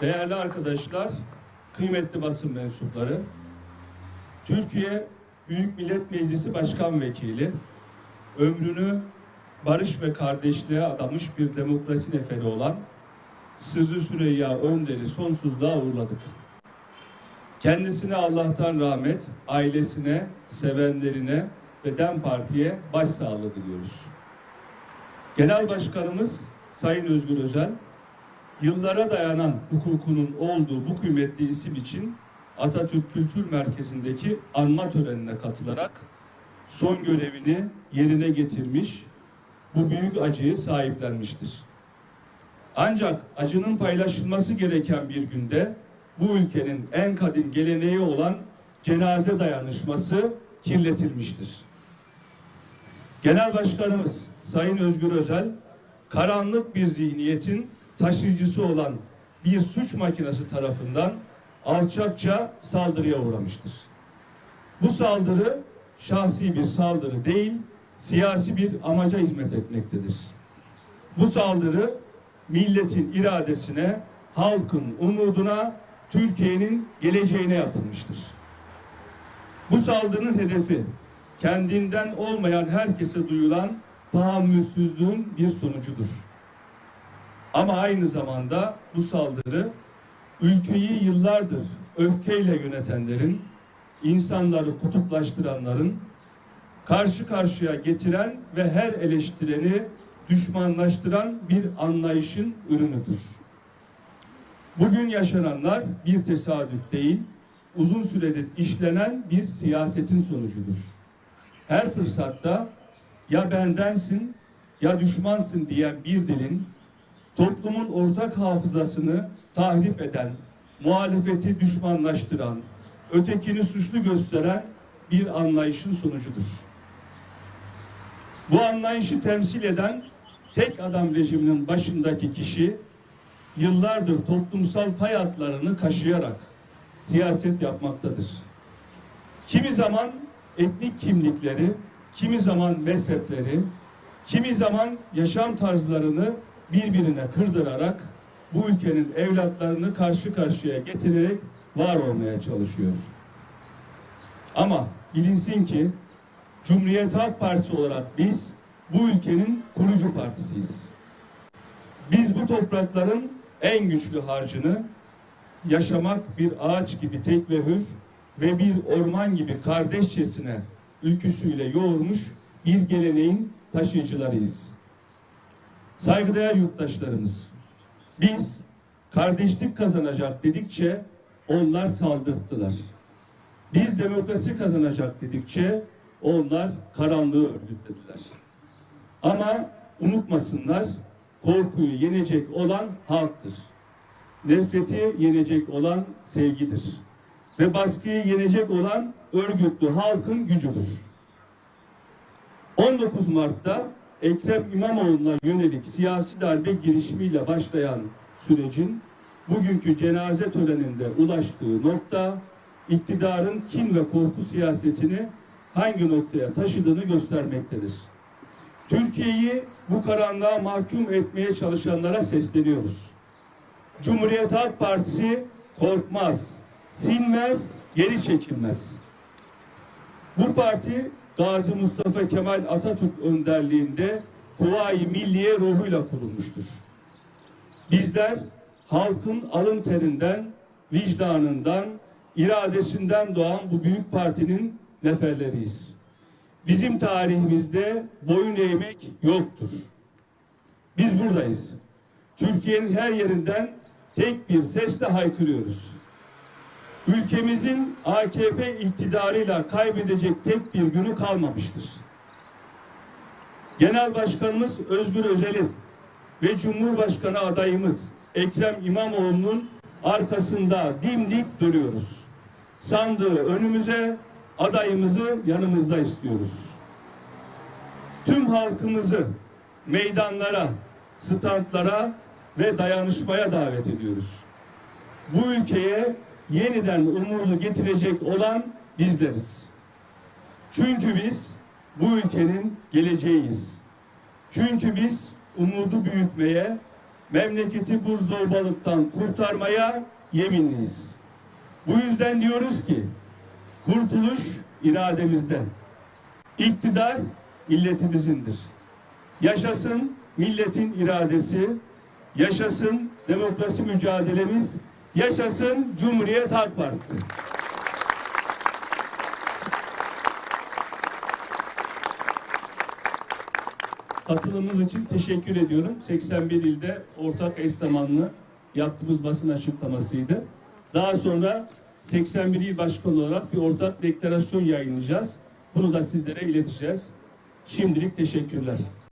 Değerli arkadaşlar, kıymetli basın mensupları, Türkiye Büyük Millet Meclisi Başkan Vekili, ömrünü barış ve kardeşliğe adamış bir demokrasi neferi olan Sırrı Süreyya Önder'i sonsuzluğa uğurladık. Kendisine Allah'tan rahmet, ailesine, sevenlerine ve DEM Parti'ye başsağlığı diliyoruz. Genel Başkanımız Sayın Özgür Özel, yıllara dayanan hukukunun olduğu bu kıymetli isim için Atatürk Kültür Merkezi'ndeki anma törenine katılarak son görevini yerine getirmiş, bu büyük acıyı sahiplenmiştir. Ancak acının paylaşılması gereken bir günde bu ülkenin en kadim geleneği olan cenaze dayanışması kirletilmiştir. Genel Başkanımız Sayın Özgür Özel, karanlık bir zihniyetin taşıyıcısı olan bir suç makinesi tarafından alçakça saldırıya uğramıştır. Bu saldırı şahsi bir saldırı değil, siyasi bir amaca hizmet etmektedir. Bu saldırı milletin iradesine, halkın umuduna, Türkiye'nin geleceğine yapılmıştır. Bu saldırının hedefi kendinden olmayan herkese duyulan tahammülsüzlüğün bir sonucudur. Ama aynı zamanda bu saldırı ülkeyi yıllardır öfkeyle yönetenlerin, insanları kutuplaştıranların, karşı karşıya getiren ve her eleştireni düşmanlaştıran bir anlayışın ürünüdür. Bugün yaşananlar bir tesadüf değil, uzun süredir işlenen bir siyasetin sonucudur. Her fırsatta ya bendensin ya düşmansın diyen bir dilin toplumun ortak hafızasını tahrip eden, muhalefeti düşmanlaştıran, ötekini suçlu gösteren bir anlayışın sonucudur. Bu anlayışı temsil eden tek adam rejiminin başındaki kişi yıllardır toplumsal hayatlarını kaşıyarak siyaset yapmaktadır. Kimi zaman etnik kimlikleri, kimi zaman mezhepleri, kimi zaman yaşam tarzlarını birbirine kırdırarak bu ülkenin evlatlarını karşı karşıya getirerek var olmaya çalışıyor. Ama bilinsin ki Cumhuriyet Halk Partisi olarak biz bu ülkenin kurucu partisiyiz. Biz bu toprakların en güçlü harcını yaşamak bir ağaç gibi tek ve hür ve bir orman gibi kardeşçesine ülküsüyle yoğurmuş bir geleneğin taşıyıcılarıyız. Saygıdeğer yurttaşlarımız, biz kardeşlik kazanacak dedikçe onlar saldırttılar. Biz demokrasi kazanacak dedikçe onlar karanlığı örgütlediler. Ama unutmasınlar korkuyu yenecek olan halktır. Nefreti yenecek olan sevgidir. Ve baskıyı yenecek olan örgütlü halkın gücüdür. 19 Mart'ta Ekrem İmamoğlu'na yönelik siyasi darbe girişimiyle başlayan sürecin bugünkü cenaze töreninde ulaştığı nokta iktidarın kin ve korku siyasetini hangi noktaya taşıdığını göstermektedir. Türkiye'yi bu karanlığa mahkum etmeye çalışanlara sesleniyoruz. Cumhuriyet Halk Partisi korkmaz, sinmez, geri çekilmez. Bu parti Gazi Mustafa Kemal Atatürk önderliğinde Kuvayi Milliye ruhuyla kurulmuştur. Bizler halkın alın terinden, vicdanından, iradesinden doğan bu büyük partinin neferleriyiz. Bizim tarihimizde boyun eğmek yoktur. Biz buradayız. Türkiye'nin her yerinden tek bir sesle haykırıyoruz. Ülkemizin AKP iktidarıyla kaybedecek tek bir günü kalmamıştır. Genel Başkanımız Özgür Özel'in ve Cumhurbaşkanı adayımız Ekrem İmamoğlu'nun arkasında dimdik duruyoruz. Sandığı önümüze, adayımızı yanımızda istiyoruz. Tüm halkımızı meydanlara, standlara ve dayanışmaya davet ediyoruz. Bu ülkeye yeniden umudu getirecek olan bizleriz. Çünkü biz bu ülkenin geleceğiyiz. Çünkü biz umudu büyütmeye, memleketi bu zorbalıktan kurtarmaya yeminliyiz. Bu yüzden diyoruz ki kurtuluş irademizden. İktidar milletimizindir. Yaşasın milletin iradesi, yaşasın demokrasi mücadelemiz, yaşasın Cumhuriyet Halk Partisi. Katılımınız için teşekkür ediyorum. 81 ilde ortak eş zamanlı yaptığımız basın açıklamasıydı. Daha sonra 81 il başkanı olarak bir ortak deklarasyon yayınlayacağız. Bunu da sizlere ileteceğiz. Şimdilik teşekkürler.